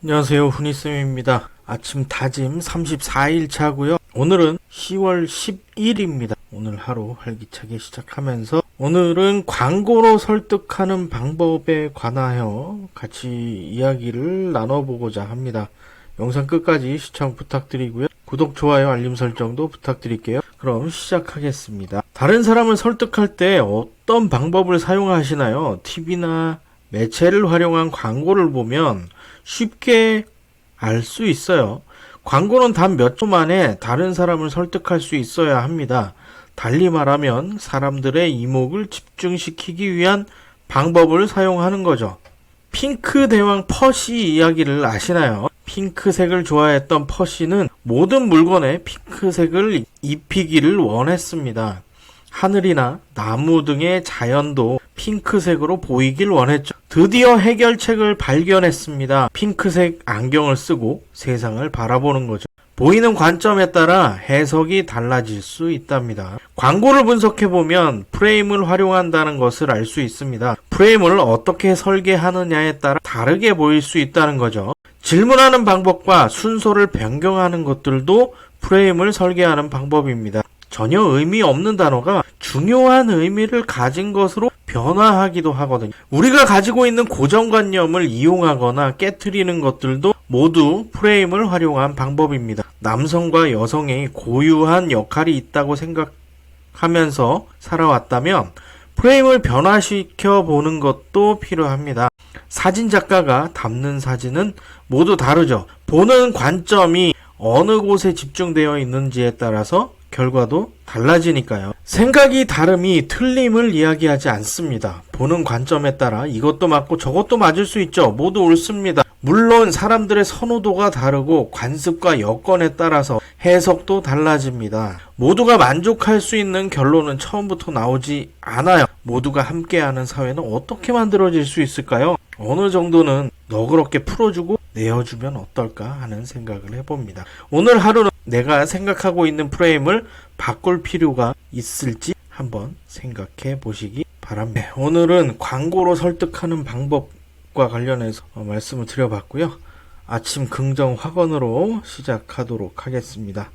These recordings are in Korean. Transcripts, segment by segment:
안녕하세요. 훈이쌤입니다. 아침 다짐 34일 차고요. 오늘은 10월 10일입니다. 오늘 하루 활기차게 시작하면서 오늘은 광고로 설득하는 방법에 관하여 같이 이야기를 나눠보고자 합니다. 영상 끝까지 시청 부탁드리고요. 구독, 좋아요, 알림 설정도 부탁드릴게요. 그럼 시작하겠습니다. 다른 사람을 설득할 때 어떤 방법을 사용하시나요? TV나 매체를 활용한 광고를 보면 쉽게 알 수 있어요. 광고는 단 몇 초 만에 다른 사람을 설득할 수 있어야 합니다. 달리 말하면 사람들의 이목을 집중시키기 위한 방법을 사용하는 거죠. 핑크 대왕 퍼시 이야기를 아시나요? 핑크색을 좋아했던 퍼시는 모든 물건에 핑크색을 입히기를 원했습니다. 하늘이나 나무 등의 자연도 핑크색으로 보이길 원했죠. 드디어 해결책을 발견했습니다. 핑크색 안경을 쓰고 세상을 바라보는 거죠. 보이는 관점에 따라 해석이 달라질 수 있답니다. 광고를 분석해보면 프레임을 활용한다는 것을 알 수 있습니다. 프레임을 어떻게 설계하느냐에 따라 다르게 보일 수 있다는 거죠. 질문하는 방법과 순서를 변경하는 것들도 프레임을 설계하는 방법입니다. 전혀 의미 없는 단어가 중요한 의미를 가진 것으로 변화하기도 하거든요. 우리가 가지고 있는 고정관념을 이용하거나 깨뜨리는 것들도 모두 프레임을 활용한 방법입니다. 남성과 여성의 고유한 역할이 있다고 생각하면서 살아왔다면 프레임을 변화시켜 보는 것도 필요합니다. 사진 작가가 담는 사진은 모두 다르죠. 보는 관점이 어느 곳에 집중되어 있는지에 따라서 결과도 달라지니까요. 생각이 다름이 틀림을 이야기하지 않습니다. 보는 관점에 따라 이것도 맞고 저것도 맞을 수 있죠. 모두 옳습니다. 물론 사람들의 선호도가 다르고 관습과 여건에 따라서 해석도 달라집니다. 모두가 만족할 수 있는 결론은 처음부터 나오지 않아요. 모두가 함께하는 사회는 어떻게 만들어질 수 있을까요? 어느 정도는 너그럽게 풀어주고 내어주면 어떨까 하는 생각을 해봅니다. 오늘 하루는 내가 생각하고 있는 프레임을 바꿀 필요가 있을지 한번 생각해 보시기 바랍니다. 네, 오늘은 광고로 설득하는 방법과 관련해서 어, 말씀을 드려봤고요. 아침 긍정 확언으로 시작하도록 하겠습니다.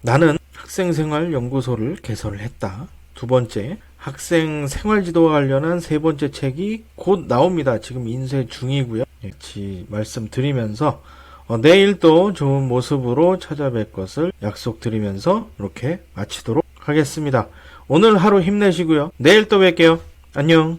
나는 학생생활연구소를 개설을 했다. 두 번째, 학생 생활 지도와 관련한 세 번째 책이 곧 나옵니다. 지금 인쇄 중이고요. 같이 말씀드리면서 어, 내일 또 좋은 모습으로 찾아뵐 것을 약속드리면서 이렇게 마치도록 하겠습니다. 오늘 하루 힘내시고요. 내일 또 뵐게요. 안녕.